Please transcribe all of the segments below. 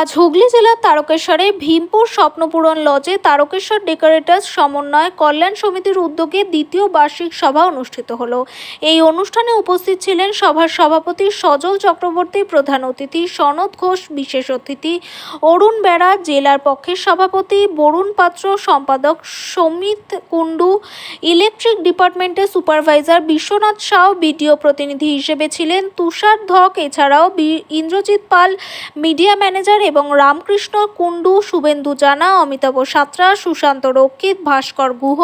আজ হুগলি জেলার তারকেশ্বরে ভীমপুর স্বপ্নপূরণ লজে তারকেশ্বর ডেকোরেটার্স সমন্বয় কল্যাণ সমিতির উদ্যোগে দ্বিতীয় বার্ষিক সভা অনুষ্ঠিত হলো। এই অনুষ্ঠানে উপস্থিত ছিলেন সভার সভাপতি সজল চক্রবর্তী, প্রধান অতিথি সনদ ঘোষ, বিশেষ অতিথি অরুণ বেড়া, জেলার পক্ষের সভাপতি বরুণ পাত্র, সম্পাদক সমিত কুণ্ডু, ইলেকট্রিক ডিপার্টমেন্টের সুপারভাইজার বিশ্বনাথ সাউ, বিডিও প্রতিনিধি হিসেবে ছিলেন তুষার ধক, এছাড়াও ইন্দ্রজিৎ পাল, মিডিয়া ম্যানেজার এবং রামকৃষ্ণ, কুণ্ডু, শুভেন্দু জানা, অমিতাভ সাত্রা, সুশান্ত রক্ষিত, ভাস্কর গুহ,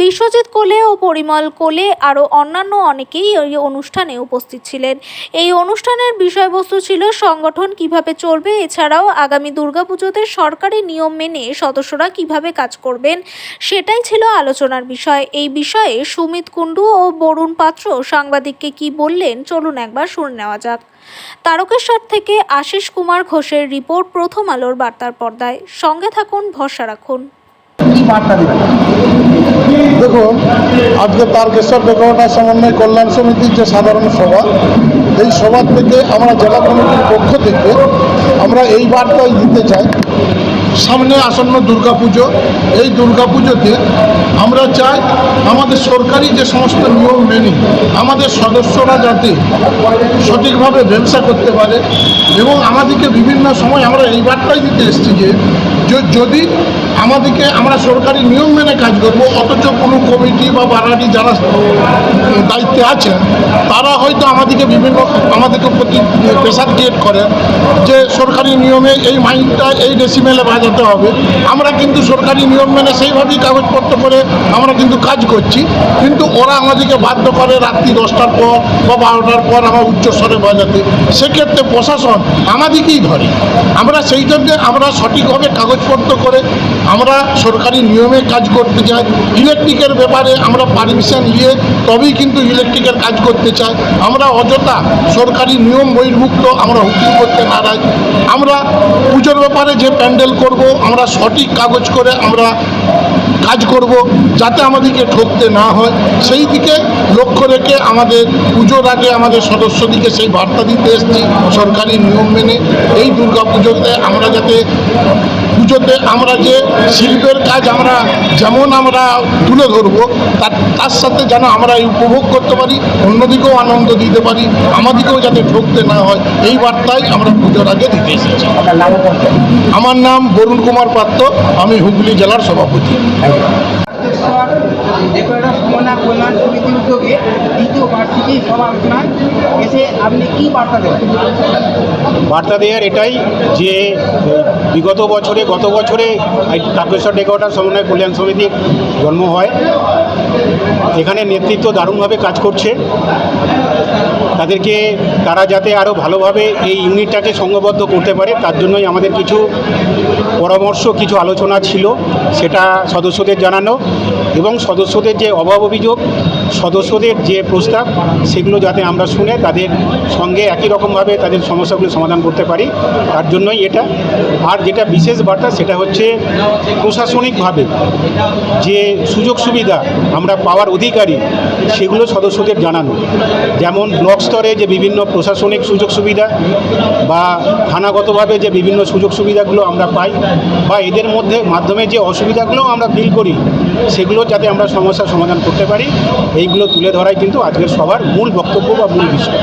বিশ্বজিৎ কোলে ও পরিমল কোলে আরও অন্যান্য অনেকেই এই অনুষ্ঠানে উপস্থিত ছিলেন। এই অনুষ্ঠানের বিষয়বস্তু ছিল সংগঠন কীভাবে চলবে, এছাড়াও আগামী দুর্গাপুজোতে সরকারি নিয়ম মেনে সদস্যরা কীভাবে কাজ করবেন, সেটাই ছিল আলোচনার বিষয়। এই বিষয়ে সুমিত কুণ্ডু ও বরুণ পাত্র সাংবাদিককে কি বললেন, চলুন একবার শুনে নেওয়া যাক। তারকেশ্বর থেকে আশিস কুমার ঘোষের রিপোর্ট প্রথম আলোর বার্তার পর্দায়। সঙ্গে থাকুন, ভরসা রাখুন। দেখো আজকে তারকেশ্বর ডেকোরেটার সমন্বয় কল্যাণ সমিতির যে সাধারণ সভা, এই সভা থেকে আমরা জেলা কমিটির পক্ষ থেকে আমরা এই বার্তাই দিতে চাই। সামনে আসন্ন দুর্গাপুজো। এই দুর্গাপুজোতে আমরা চাই আমাদের সরকারি যে সমস্ত নিয়ম মেনে আমাদের সদস্যরা যাতে সঠিকভাবে ব্যবসা করতে পারে এবং আমাদেরকে বিভিন্ন সময় আমরা এই বার্তাই দিতে এসেছি যে যদি আমাদেরকে আমরা সরকারি নিয়ম মেনে কাজ করব, অথচ কোনো কমিটি বা বাড়াটি যারা দায়িত্বে আছেন, তারা হয়তো আমাদেরকে বিভিন্ন, আমাদেরকে প্রতি প্রেশার ক্রিয়েট করে যে সরকারি নিয়মে এই মাইন্ডটা এই ডেসিমেলে বাজাতে হবে। আমরা কিন্তু সরকারি নিয়ম মেনে সেইভাবেই কাগজপত্র করে আমরা কিন্তু কাজ করছি, কিন্তু ওরা আমাদেরকে বাধ্য করে রাত্রি দশটার পর বা বারোটার পর আমার উচ্চস্বরে বাজাতে। সেক্ষেত্রে প্রশাসন আমাদেরকেই ধরে। আমরা সেই জন্য আমরা সঠিকভাবে কাগজপত্র করে আমরা সরকারি নিয়মে কাজ করতে চাই। ইলেকট্রিকের ব্যাপারে আমরা পারমিশন নিয়ে তবেই কিন্তু ইলেকট্রিকের কাজ করতে চাই। আমরা অযথা সরকারি নিয়ম বহির্ভুক্ত, আমরা হুকিং করতে নারাজ। আমরা পুজোর ব্যাপারে যে প্যান্ডেল করব, আমরা সঠিক কাগজ করে আমরা কাজ করব, যাতে আমাদেরকে ঠকতে না হয়। সেই দিকে লক্ষ্য রেখে আমাদের পুজোর আগে আমাদের সদস্যদিকে সেই বার্তা দিতে এসেছি সরকারি নিয়ম মেনে এই দুর্গা পুজোতে আমরা যাতে পুজোতে আমরা যে শিল্পের কাজ আমরা যেমন আমরা তুলে ধরবো তার তার সাথে যেন আমরা এই উপভোগ করতে পারি অন্যদিকেও আনন্দ দিতে পারি আমাদেরকেও যাতে ঠকতে না হয় এই বার্তাই আমরা পুজোর আগে দিতে এসেছি। আমার নাম বরুণ কুমার পাত্র আমি হুগলি জেলার সভাপতি। তারকেশ্বর ডেকোরেটর সমন্বয় কল্যাণ সমিতির উদ্যোগে দ্বিতীয় বার্ষিকী সভা আলোচনায় এসে আপনি কি বার্তা দেবেন? বার্তা দেওয়ার এটাই যে বিগত বছরে, গত বছরে এই তারকেশ্বর সমন্বয় কল্যাণ সমিতির জন্ম হয়। এখানে নেতৃত্ব দারুণভাবে কাজ করছে। তাদেরকে, তারা যাতে আরও ভালোভাবে এই ইউনিটটাকে সংঘবদ্ধ করতে পারে, তার জন্যই আমাদের কিছু পরামর্শ, কিছু আলোচনা ছিল, সেটা সদস্যদের জানানো। এবং সদস্যদের যে অভাব অভিযোগ, সদস্যদের যে প্রস্তাব, সেগুলো যাতে আমরা শুনে তাদের সঙ্গে একই রকমভাবে তাদের সমস্যাগুলো সমাধান করতে পারি, তার জন্যই এটা। আর যেটা বিশেষ বার্তা, সেটা হচ্ছে প্রশাসনিকভাবে যে সুযোগ সুবিধা আমরা পাওয়ার অধিকারী, সেগুলো সদস্যদের জানানো। যেমন ব্লক স্তরে যে বিভিন্ন প্রশাসনিক সুযোগ সুবিধা বা থানাগতভাবে যে বিভিন্ন সুযোগ সুবিধাগুলো আমরা পাই বা এদের মধ্যে মাধ্যমে যে অসুবিধাগুলো আমরা ফিল করি, সেগুলো যাতে আমরা সমস্যার সমাধান করতে পারি এইগুলো তুলে ধরাই কিন্তু আজকের সভার মূল বক্তব্য বা মূল বিষয়।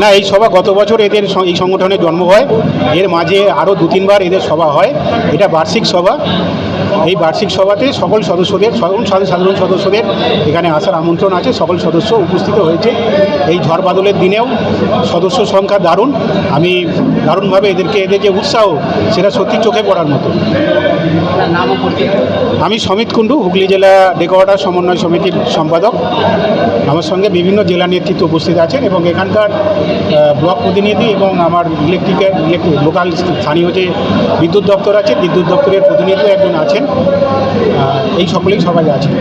না এই সভা গত বছর এদের এই সংগঠনের জন্ম হয়। এর মাঝে আরও দু তিনবার এদের সভা হয়। এটা বার্ষিক সভা। এই বার্ষিক সভাতে সকল সদস্যদের, সকল সাধ- সাধারণ সদস্যদের এখানে আসার আমন্ত্রণ আছে। সকল সদস্য উপস্থিত হয়েছে। এই ঝড় বাদলের দিনেও সদস্য সংখ্যা দারুণ। আমি দারুণভাবে এদেরকে, এদের যে উৎসাহ, সেটা সত্যি চোখে পড়ার মতো। আমি সমিত কুণ্ডু, হুগলি জেলা ডেকোয়াটার সমন্বয় সমিতির সম্পাদক। আমার সঙ্গে বিভিন্ন জেলা নেতৃত্ব উপস্থিত আছেন এবং এখানকার ব্লক প্রতিনিধি এবং আমার ইলেকট্রিক্যাল ইলেকট্রিক, লোকাল স্থানীয় যে বিদ্যুৎ দপ্তর আছে, বিদ্যুৎ দপ্তরের প্রতিনিধিও একজন আছেন। এই সকলেই সবাই আছেন